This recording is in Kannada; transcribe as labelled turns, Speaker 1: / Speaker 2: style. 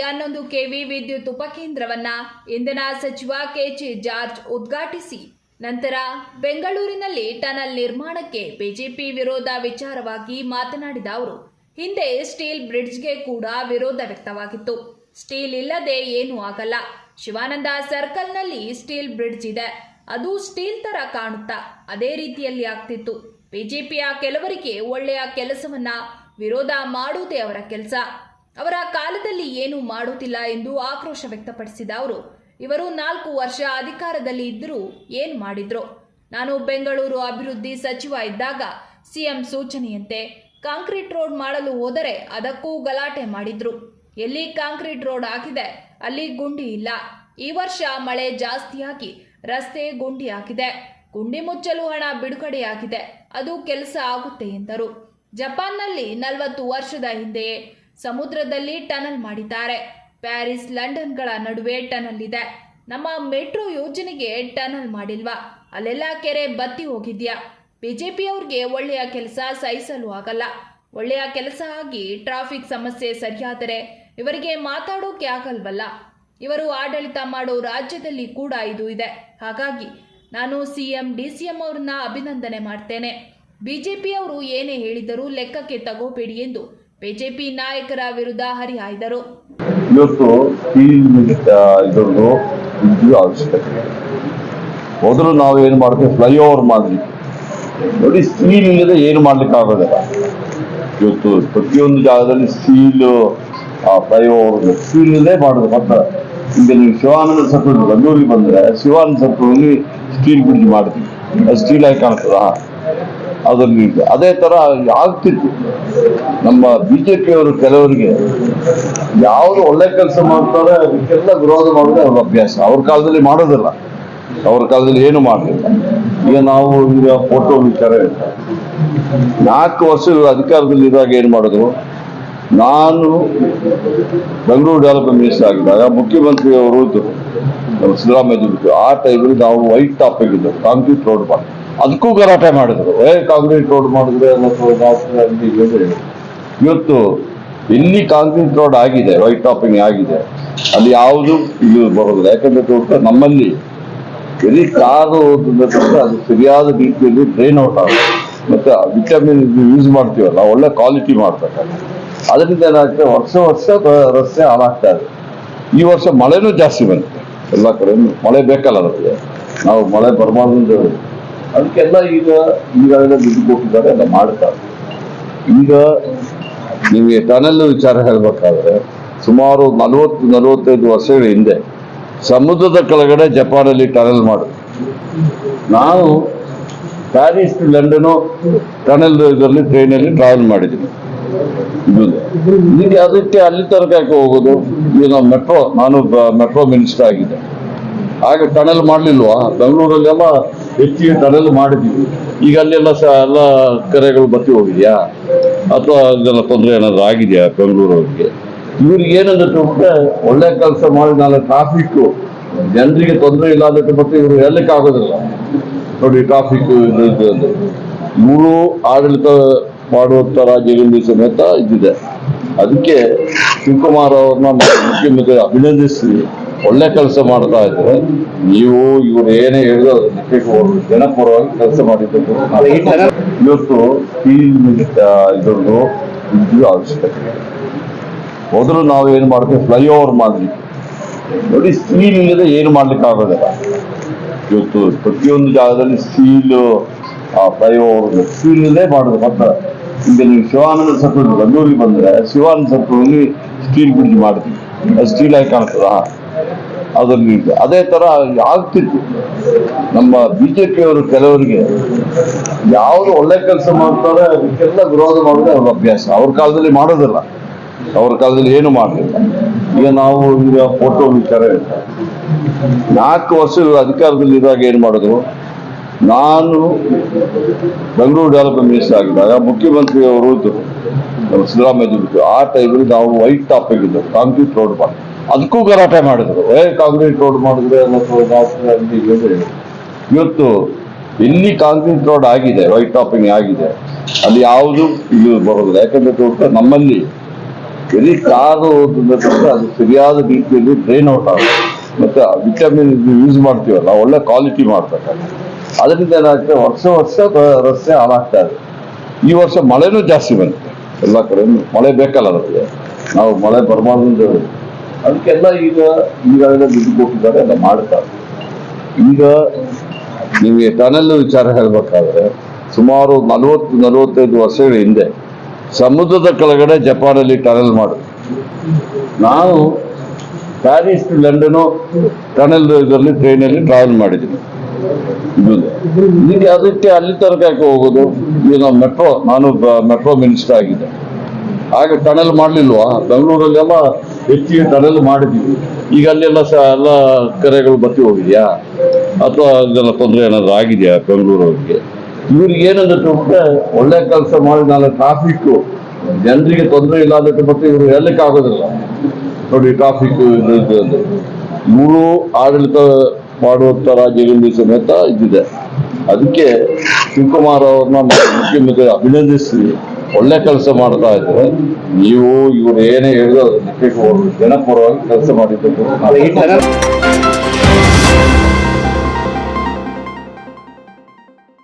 Speaker 1: ಹನ್ನೊಂದು ಕೆವಿ ವಿದ್ಯುತ್ ಉಪಕೇಂದ್ರವನ್ನ ಇಂಧನ ಸಚಿವ ಕೆಜೆ ಜಾರ್ಜ್ ಉದ್ಘಾಟಿಸಿ. ನಂತರ ಬೆಂಗಳೂರಿನಲ್ಲಿ ಟನಲ್ ನಿರ್ಮಾಣಕ್ಕೆ ಬಿಜೆಪಿ ವಿರೋಧ ವಿಚಾರವಾಗಿ ಮಾತನಾಡಿದ ಅವರು, ಹಿಂದೆ ಸ್ಟೀಲ್ ಬ್ರಿಡ್ಜ್ಗೆ ಕೂಡ ವಿರೋಧ ವ್ಯಕ್ತವಾಗಿತ್ತು. ಸ್ಟೀಲ್ ಇಲ್ಲದೆ ಏನೂ ಆಗಲ್ಲ. ಶಿವಾನಂದ ಸರ್ಕಲ್ನಲ್ಲಿ ಸ್ಟೀಲ್ ಬ್ರಿಡ್ಜ್ ಇದೆ. ಅದು ಸ್ಟೀಲ್ ತರ ಕಾಣುತ್ತಾ ಅದೇ ರೀತಿಯಲ್ಲಿ ಆಗ್ತಿತ್ತು. ಬಿಜೆಪಿಯ ಕೆಲವರಿಗೆ ಒಳ್ಳೆಯ ಕೆಲಸವನ್ನ ವಿರೋಧ ಮಾಡುವುದೇ ಅವರ ಕೆಲಸ. ಅವರ ಕಾಲದಲ್ಲಿ ಏನು ಮಾಡುತ್ತಿಲ್ಲ ಎಂದು ಆಕ್ರೋಶ ವ್ಯಕ್ತಪಡಿಸಿದ ಅವರು, ಇವರು ನಾಲ್ಕು ವರ್ಷ ಅಧಿಕಾರದಲ್ಲಿ ಇದ್ದರೂ ಏನು ಮಾಡಿದ್ರು? ನಾನು ಬೆಂಗಳೂರು ಅಭಿವೃದ್ಧಿ ಸಚಿವ ಇದ್ದಾಗ ಸಿಎಂ ಸೂಚನೆಯಂತೆ ಕಾಂಕ್ರೀಟ್ ರೋಡ್ ಮಾಡಲು ಹೋದರೆ ಅದಕ್ಕೂ ಗಲಾಟೆ ಮಾಡಿದ್ರು. ಎಲ್ಲಿ ಕಾಂಕ್ರೀಟ್ ರೋಡ್ ಆಗಿದೆ ಅಲ್ಲಿ ಗುಂಡಿ ಇಲ್ಲ. ಈ ವರ್ಷ ಮಳೆ ಜಾಸ್ತಿಯಾಗಿ ರಸ್ತೆ ಗುಂಡಿ ಹಾಕಿದೆ. ಗುಂಡಿ ಮುಚ್ಚಲು ಹಣ ಬಿಡುಗಡೆಯಾಗಿದೆ ಅದು ಕೆಲಸ ಆಗುತ್ತೆ ಎಂದರು. ಜಪಾನ್ನಲ್ಲಿ ನಲವತ್ತು ವರ್ಷದ ಹಿಂದೆಯೇ ಸಮುದ್ರದಲ್ಲಿ ಟನಲ್ ಮಾಡಿದ್ದಾರೆ. ಪ್ಯಾರಿಸ್, ಲಂಡನ್ಗಳ ನಡುವೆ ಟನಲ್ ಇದೆ. ನಮ್ಮ ಮೆಟ್ರೋ ಯೋಜನೆಗೆ ಟನಲ್ ಮಾಡಿಲ್ವಾ? ಅಲ್ಲೆಲ್ಲ ಕೆರೆ ಬತ್ತಿ ಹೋಗಿದ್ಯಾ? ಬಿಜೆಪಿಯವ್ರಿಗೆ ಒಳ್ಳೆಯ ಕೆಲಸ ಸಹಿಸಲು ಆಗಲ್ಲ. ಒಳ್ಳೆಯ ಕೆಲಸ ಆಗಿ ಟ್ರಾಫಿಕ್ ಸಮಸ್ಯೆ ಸರಿಯಾದರೆ ಇವರಿಗೆ ಮಾತಾಡೋಕೆ ಆಗಲ್ವಲ್ಲ? ಇವರು ಆಡಳಿತ ಮಾಡೋ ರಾಜ್ಯದಲ್ಲಿ ಕೂಡ ಇದು ಇದೆ. ಹಾಗಾಗಿ ನಾನು ಸಿಎಂ ಡಿ ಸಿ ಎಂ ಅವ್ರನ್ನ ಅಭಿನಂದನೆ ಮಾಡ್ತೇನೆ. ಬಿಜೆಪಿಯವರು ಏನೇ ಹೇಳಿದರೂ ಲೆಕ್ಕಕ್ಕೆ ತಗೋಬೇಡಿ ಎಂದು ಬಿಜೆಪಿ ನಾಯಕರ ವಿರುದ್ಧ ಹರಿಹಾಯ್ದರು.
Speaker 2: ಇವತ್ತು ಅವಶ್ಯಕತೆ. ಮೊದಲು ನಾವು ಏನು ಮಾಡ್ತೀವಿ? ಫ್ಲೈಓವರ್ ಮಾದರಿ ನೋಡಿ ಸ್ಟೀಲ್ ಇಲ್ಲದೆ ಏನು ಮಾಡ್ಲಿಕ್ಕೆ ಆಗೋದಿಲ್ಲ. ಇವತ್ತು ಪ್ರತಿಯೊಂದು ಜಾಗದಲ್ಲಿ ಸ್ಟೀಲ್ ಫ್ಲೈಓವರ್ ಸ್ಟೀಲ್ ಇಲ್ಲದೆ ಮಾಡೋದು ಮತ್ತೆ ಈಗ ನೀವು ಶಿವಾನಂದ ಸರ್ಕಲ್ ಬೆಂಗಳೂರಿಗೆ ಬಂದ್ರೆ, ಶಿವಾನಂದ ಸರ್ಕಲ್ ಸ್ಟೀಲ್ ಬ್ರಿಡ್ಜ್ ಮಾಡ್ತೀವಿ. ಸ್ಟೀಲ್ ಆಗಿ ಕಾಣ್ತದ? ಅದರಲ್ಲಿ ಅದೇ ತರ ಆಗ್ತಿತ್ತು. ನಮ್ಮ ಬಿಜೆಪಿಯವರು ಕೆಲವರಿಗೆ ಯಾವ್ದು ಒಳ್ಳೆ ಕೆಲಸ ಮಾಡ್ತಾರೆ, ಅದಕ್ಕೆಲ್ಲ ವಿರೋಧ ಮಾಡೋದೇ ಅವ್ರ ಅಭ್ಯಾಸ. ಅವ್ರ ಕಾಲದಲ್ಲಿ ಮಾಡೋದಿಲ್ಲ. ಅವ್ರ ಕಾಲದಲ್ಲಿ ಏನು ಮಾಡಲಿಲ್ಲ. ಈಗ ನಾವು ಈಗ ಫೋಟೋ ವಿಚಾರ ನಾಲ್ಕು ವರ್ಷ ಅಧಿಕಾರದಲ್ಲಿ ಇರುವಾಗ ಏನು ಮಾಡಿದ್ರು? ನಾನು ಬೆಂಗಳೂರು ಡೆವಲಪ್ಮೆಂಟ್ ಮಿನಿಸ್ಟರ್ ಆಗಿದ್ದಾಗ ಮುಖ್ಯಮಂತ್ರಿಯವರು ಇದ್ದರು ಸಿದ್ದರಾಮಯ್ಯ ಆ ಟೈಮಲ್ಲಿ ನಾವು ವೈಟ್ ಟಾಪ್ ಆಗಿದ್ದು ಕಾಂಕ್ರೀಟ್ ರೋಡ್ ಮಾಡಿ ಅದಕ್ಕೂ ಗಲಾಟೆ ಮಾಡಿದ್ರು. ಏ, ಕಾಂಕ್ರೀಟ್ ರೋಡ್ ಮಾಡಿದ್ರೆ. ಇವತ್ತು ಎಲ್ಲಿ ಕಾಂಕ್ರೀಟ್ ರೋಡ್ ಆಗಿದೆ, ವೈಟ್ ಟಾಪಿಂಗ್ ಆಗಿದೆ. ಅಲ್ಲಿ ಯಾವುದು ಇದು ಬರೋದಿಲ್ಲ. ಯಾಕಂದ್ರೆ ತೋಟ ನಮ್ಮಲ್ಲಿ ಎಲ್ಲಿ ಕಾರು ಅದು ಸರಿಯಾದ ರೀತಿಯಲ್ಲಿ ಡ್ರೈನ್ ಔಟ್ ಆಗುತ್ತೆ. ಮತ್ತೆ ವಿಟಮಿನ್ ಯೂಸ್ ಮಾಡ್ತೀವಲ್ಲ, ಒಳ್ಳೆ ಕ್ವಾಲಿಟಿ ಮಾಡ್ತಾರೆ. ಅದರಿಂದ ಏನಾಗುತ್ತೆ, ವರ್ಷ ವರ್ಷ ರಸ್ತೆ ಹಾಳಾಗ್ತಾ ಇದೆ. ಈ ವರ್ಷ ಮಳೆನೂ ಜಾಸ್ತಿ ಬಂತು ಎಲ್ಲ ಕಡೆ ಮಳೆ ಬೇಕಲ್ಲ ನಮಗೆ. ನಾವು ಮಳೆ ಬರಬಾರ್ದು ಅಂತ. ಅದಕ್ಕೆಲ್ಲ ಈಗ ಈಗಾಗಲೇ ದುಡ್ಡು ಕೊಟ್ಟಿದ್ದಾರೆ, ಎಲ್ಲ ಮಾಡ್ತಾರೆ. ಈಗ ನಿಮಗೆ ಟನಲ್ ವಿಚಾರ ಹೇಳ್ಬೇಕಾದ್ರೆ ಸುಮಾರು ನಲವತ್ತು, ನಲವತ್ತೈದು ವರ್ಷಗಳ ಹಿಂದೆ ಸಮುದ್ರದ ಕೆಳಗಡೆ ಜಪಾನಲ್ಲಿ ಟನಲ್ ಮಾಡಿದ್ರು. ನಾನು ಪ್ಯಾರಿಸ್ ಟು ಲಂಡನ್ ಟನಲ್ ಇದರಲ್ಲಿ ಟ್ರೈನಲ್ಲಿ ಟ್ರಾವೆಲ್ ಮಾಡಿದ್ದೀನಿ ಈಗ ಅದಕ್ಕೆ ಅಲ್ಲಿ ತನಕ ಯಾಕೆ ಹೋಗೋದು? ಈಗ ನಾವು ಮೆಟ್ರೋ, ನಾನು ಮೆಟ್ರೋ ಮಿನಿಸ್ಟರ್ ಆಗಿದ್ದೆ. ಆಗ ಟನಲ್ ಮಾಡ್ಲಿಲ್ವಾ? ಬೆಂಗಳೂರಲ್ಲೆಲ್ಲ ಹೆಚ್ಚಿಗೆ ತಡೆಯಲು ಮಾಡಿದ್ವಿ. ಈಗ ಅಲ್ಲೆಲ್ಲ ಸಹ ಎಲ್ಲ ಕೆರೆಗಳು ಬತ್ತಿ ಹೋಗಿದೆಯಾ? ಅಥವಾ ಅದೆಲ್ಲ ತೊಂದರೆ ಏನಾದ್ರು ಆಗಿದೆಯಾ ಬೆಂಗಳೂರವ್ರಿಗೆ? ಇವ್ರಿಗೆ ಏನಂದ್ರೆ ಒಳ್ಳೆ ಕೆಲಸ ಮಾಡಿ ನಾಳೆ ಟ್ರಾಫಿಕ್ ಜನರಿಗೆ ತೊಂದರೆ ಇಲ್ಲ ಅಂದ್ರೆ ಮತ್ತೆ ಇವರು ಹೇಳಲಿಕ್ಕೆ ಆಗೋದಿಲ್ಲ. ನೋಡಿ ಟ್ರಾಫಿಕ್ ಇವರು ಆಡಳಿತ ಮಾಡುವಂತ ರಾಜ್ಯಗಳಲ್ಲಿ ಸಮೇತ ಇದ್ದಿದೆ. ಅದಕ್ಕೆ ಶಿವಕುಮಾರ್ ಅವ್ರನ್ನ ಮುಖ್ಯಮಂತ್ರಿ ಅಭಿನಂದಿಸಿ ಒಳ್ಳೆ ಕೆಲಸ ಮಾಡ್ತಾ ಇದ್ರೆ. ನೀವು ಇವ್ರು ಏನೇ ಹೇಳಿದ್ರು ಜನಪರವಾಗಿ ಕೆಲಸ ಮಾಡಿದ್ದು ಇವತ್ತು ಇದೊಂದು ವಿದ್ಯುತ್ ಅವಶ್ಯಕತೆ. ಮೊದಲು ನಾವು ಏನು ಮಾಡ್ತೀವಿ? ಫ್ಲೈಓವರ್ ಮಾದರಿ ನೋಡಿ ಸ್ಟೀಲ್ ಇಲ್ಲದೆ ಏನು ಮಾಡ್ಲಿಕ್ಕೆ ಆಗೋದಿಲ್ಲ. ಇವತ್ತು ಪ್ರತಿಯೊಂದು ಜಾಗದಲ್ಲಿ ಸ್ಟೀಲ್ ಫ್ಲೈಓವರ್ ಸ್ಟೀಲ್ ಇಲ್ಲದೆ ಮಾಡೋದು ಮತ್ತೆ ಈಗ ನೀವು ಶಿವಾನಂದ ಸರ್ಕಲ್ ಬೆಂಗಳೂರಿಗೆ ಬಂದ್ರೆ ಶಿವಾನಂದ ಸರ್ಕಲ್ ಸ್ಟೀಲ್ ಬ್ರಿಡ್ಜ್ ಮಾಡ್ತೀವಿ. ಅದು ಸ್ಟೀಲ್ ಆಗಿ ಕಾಣ್ತದ? ಅದರಲ್ಲಿ ಅದೇ ತರ ಆಗ್ತಿತ್ತು. ನಮ್ಮ ಬಿಜೆಪಿಯವರು ಕೆಲವರಿಗೆ ಯಾವ್ದು ಒಳ್ಳೆ ಕೆಲಸ ಮಾಡ್ತಾರೆ, ಅದಕ್ಕೆಲ್ಲ ವಿರೋಧ ಮಾಡೋದೇ ಅವ್ರ ಅಭ್ಯಾಸ. ಅವ್ರ ಕಾಲದಲ್ಲಿ ಮಾಡೋದಿಲ್ಲ. ಅವ್ರ ಕಾಲದಲ್ಲಿ ಏನು ಮಾಡಲಿಲ್ಲ. ಈಗ ನಾವು ಈಗ ಫೋಟೋ ವಿಚಾರ ನಾಲ್ಕು ವರ್ಷ ಅಧಿಕಾರದಲ್ಲಿ ಇದ್ದಾಗ ಏನು ಮಾಡಿದ್ರು? ನಾನು ಬೆಂಗಳೂರು ಡೆವಲಪ್ಮೆಂಟ್ ಮಿನಿಸ್ಟರ್ ಆಗಿದ್ದಾಗ ಮುಖ್ಯಮಂತ್ರಿ ಅವರು ಇದ್ದರು ಸಿದ್ದರಾಮಯ್ಯ ಆ ಟೈಮಲ್ಲಿ ನಾವು ವೈಟ್ ಟಾಪ್ ಆಗಿದ್ದು ಕಾಂಕ್ರೀಟ್ ರೋಡ್ ಮಾಡಿ ಅದಕ್ಕೂ ಗಲಾಟೆ ಮಾಡಿದ್ರು. ಏ, ಕಾಂಕ್ರೀಟ್ ರೋಡ್ ಮಾಡಿದ್ರೆ ಇವತ್ತು ಎಲ್ಲಿ ಕಾಂಕ್ರೀಟ್ ರೋಡ್ ಆಗಿದೆ, ವೈಟ್ ಟಾಪಿಂಗ್ ಆಗಿದೆ. ಅಲ್ಲಿ ಯಾವುದು ಇದು ಬರೋದಿಲ್ಲ. ಯಾಕಂದ್ರೆ ತೋಟ ನಮ್ಮಲ್ಲಿ ಎಲ್ಲಿ ಕಾರು ಅದು ಸರಿಯಾದ ರೀತಿಯಲ್ಲಿ ಡ್ರೈನ್ ಔಟ್ ಆಗುತ್ತೆ. ಮತ್ತೆ ವಿಟಮಿನ್ ಯೂಸ್ ಮಾಡ್ತೀವಲ್ಲ, ಒಳ್ಳೆ ಕ್ವಾಲಿಟಿ ಮಾಡ್ತಾರೆ. ಅದರಿಂದ ಏನಾಗುತ್ತೆ, ವರ್ಷ ವರ್ಷ ರಸ್ತೆ ಹಾಳಾಗ್ತಾ ಇದೆ. ಈ ವರ್ಷ ಮಳೆನೂ ಜಾಸ್ತಿ ಬಂತು ಎಲ್ಲ ಕಡೆ ಮಳೆ ಬೇಕಲ್ಲ ನಮಗೆ. ನಾವು ಮಳೆ ಬರಬಾರ್ದು ಅಂತ. ಅದಕ್ಕೆಲ್ಲ ಈಗ ಈಗಾಗಲೇ ದುಡ್ಡು ಕೊಟ್ಟಿದ್ದಾರೆ, ಎಲ್ಲ ಮಾಡ್ತಾರೆ. ಈಗ ನಿಮಗೆ ಟನಲ್ ವಿಚಾರ ಹೇಳ್ಬೇಕಾದ್ರೆ ಸುಮಾರು ನಲವತ್ತು, ನಲವತ್ತೈದು ವರ್ಷಗಳ ಹಿಂದೆ ಸಮುದ್ರದ ಕೆಳಗಡೆ ಜಪಾನಲ್ಲಿ ಟನಲ್ ಮಾಡಿದ್ರು. ನಾನು ಪ್ಯಾರಿಸ್ ಟು ಲಂಡನ್ ಟನಲ್ ಇದರಲ್ಲಿ ಟ್ರೈನಲ್ಲಿ ಟ್ರಾವೆಲ್ ಮಾಡಿದ್ದೀನಿ. ಈಗ ಅದಕ್ಕೆ ಅಲ್ಲಿ ತನಕ ಯಾಕೆ ಹೋಗೋದು? ಈಗ ನಾವು ಮೆಟ್ರೋ, ನಾನು ಮೆಟ್ರೋ ಮಿನಿಸ್ಟರ್ ಆಗಿದ್ದೆ. ಆಗ ಟನಲ್ ಮಾಡಲಿಲ್ವಾ? ಬೆಂಗಳೂರಲ್ಲೆಲ್ಲ ಹೆಚ್ಚಿಗೆ ತಡೆಯಲು ಮಾಡಿದ್ವಿ. ಈಗ ಅಲ್ಲೆಲ್ಲ ಸಹ ಎಲ್ಲ ಕೆರೆಗಳು ಬತ್ತಿ ಹೋಗಿದೆಯಾ? ಅಥವಾ ಅದೆಲ್ಲ ತೊಂದರೆ ಏನಾದ್ರು ಆಗಿದೆಯಾ ಬೆಂಗಳೂರವ್ರಿಗೆ? ಇವ್ರಿಗೆ ಏನಂದ್ರೆ ಒಳ್ಳೆ ಕೆಲಸ ಮಾಡಿದ ಟ್ರಾಫಿಕ್ ಜನರಿಗೆ ತೊಂದರೆ ಇಲ್ಲ ಅಂದ್ರೆ ಮತ್ತೆ ಇವರು ಹೇಳಲಿಕ್ಕೆ ಆಗೋದಿಲ್ಲ. ನೋಡಿ ಟ್ರಾಫಿಕ್ ಇವರು ಆಡಳಿತ ಮಾಡುವಂತ ರಾಜ್ಯಗಳಲ್ಲಿ ಸಮೇತ ಇದ್ದಿದೆ. ಅದಕ್ಕೆ ಶಿವಕುಮಾರ್ ಅವ್ರನ್ನ ಮುಖ್ಯಮಂತ್ರಿ ಅಭಿನಂದಿಸಿ ಒಳ್ಳೆ ಕೆಲಸ ಮಾಡ್ತಾ ಇದ್ರೆ. ನೀವು ಇವ್ರು ಏನೇ ಹೇಳಿದ್ರು ಅದಕ್ಕೆ ಜನಪರವಾಗಿ ಕೆಲಸ ಮಾಡಿದ್ದು